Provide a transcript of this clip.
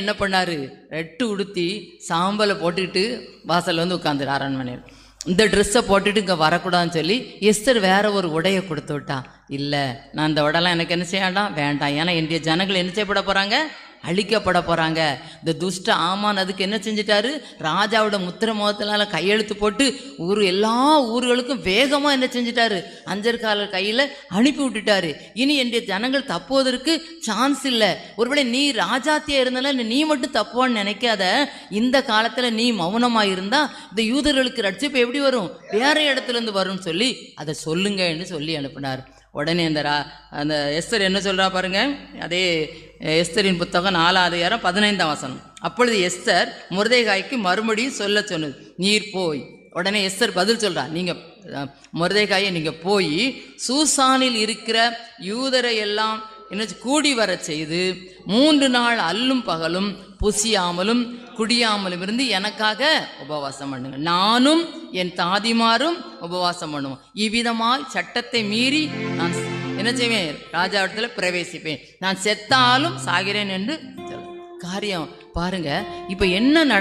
என்ன பண்ணாரு? ரெட்டு உடுத்தி சாம்பலை போட்டுக்கிட்டு வாசலில் வந்து உட்காந்துரு அரண்மனையில். இந்த ட்ரெஸ்ஸை போட்டுட்டு இங்கே வரக்கூடாதுன்னு சொல்லி எஸ்தர் வேற ஒரு உடையை கொடுத்து விட்டா. இல்லை நான் இந்த உடலாம் எனக்கு என்ன செய்யாண்டாம் வேண்டாம்? வேண்டாம். ஏன்னா என்னுடைய ஜனங்கள் என்ன செய்யப்பட போகிறாங்க அழிக்கப்பட போகிறாங்க இந்த துஷ்ட ஆமான் அதுக்கு என்ன செஞ்சிட்டாரு? ராஜாவோட முத்திர முகத்தினால கையெழுத்து போட்டு ஊர் எல்லா ஊர்களுக்கும் வேகமாக என்ன செஞ்சிட்டாரு? அஞ்சற்காலர் கையில் அனுப்பி விட்டுட்டாரு. இனி என்னுடைய ஜனங்கள் தப்புவதற்கு சான்ஸ் இல்லை. ஒருவேளை நீ ராஜாத்தியா இருந்தாலும் நீ மட்டும் தப்புவான்னு நினைக்காத. இந்த காலத்தில் நீ மௌனமாக இருந்தால் இந்த யூதர்களுக்கு ரட்சிப்பு எப்படி வரும்? வேற இடத்துல இருந்து வரும்னு சொல்லி அதை சொல்லுங்கன்னு சொல்லி அனுப்பினார். உடனே அந்த ரா அந்த எஸ்தர் என்ன சொல்கிறா பாருங்க? அதே எஸ்தரின் புத்தகம் நாலாவது அதிகாரம் பதினைந்தாம் வசனம். அப்பொழுது எஸ்தர் முருதைகாய்க்கு மறுபடியும் சொல்ல சொன்னது. நீர் போய். உடனே எஸ்தர் பதில் சொல்கிறார் நீங்கள் முருதைகாயை நீங்கள் போய் சூசானில் இருக்கிற யூதரை எல்லாம் என்ன கூடி வரச் செய்து மூன்று நாள் அல்லும் பகலும் புசியாமலும் குடியாமலும் இருந்து எனக்காக உபவாசம் பண்ணுங்க. நானும் என் தாதிமாரும் உபவாசம் பண்ணுவோம். இவ்விதமாய் சட்டத்தை மீறி நான் என்ன செய்வேன்? ராஜாவிடத்தில் பிரவேசிப்பேன். நான் செத்தாலும் சாகிறேன் என்று காரியம் பாருங்க. இப்ப என்ன நட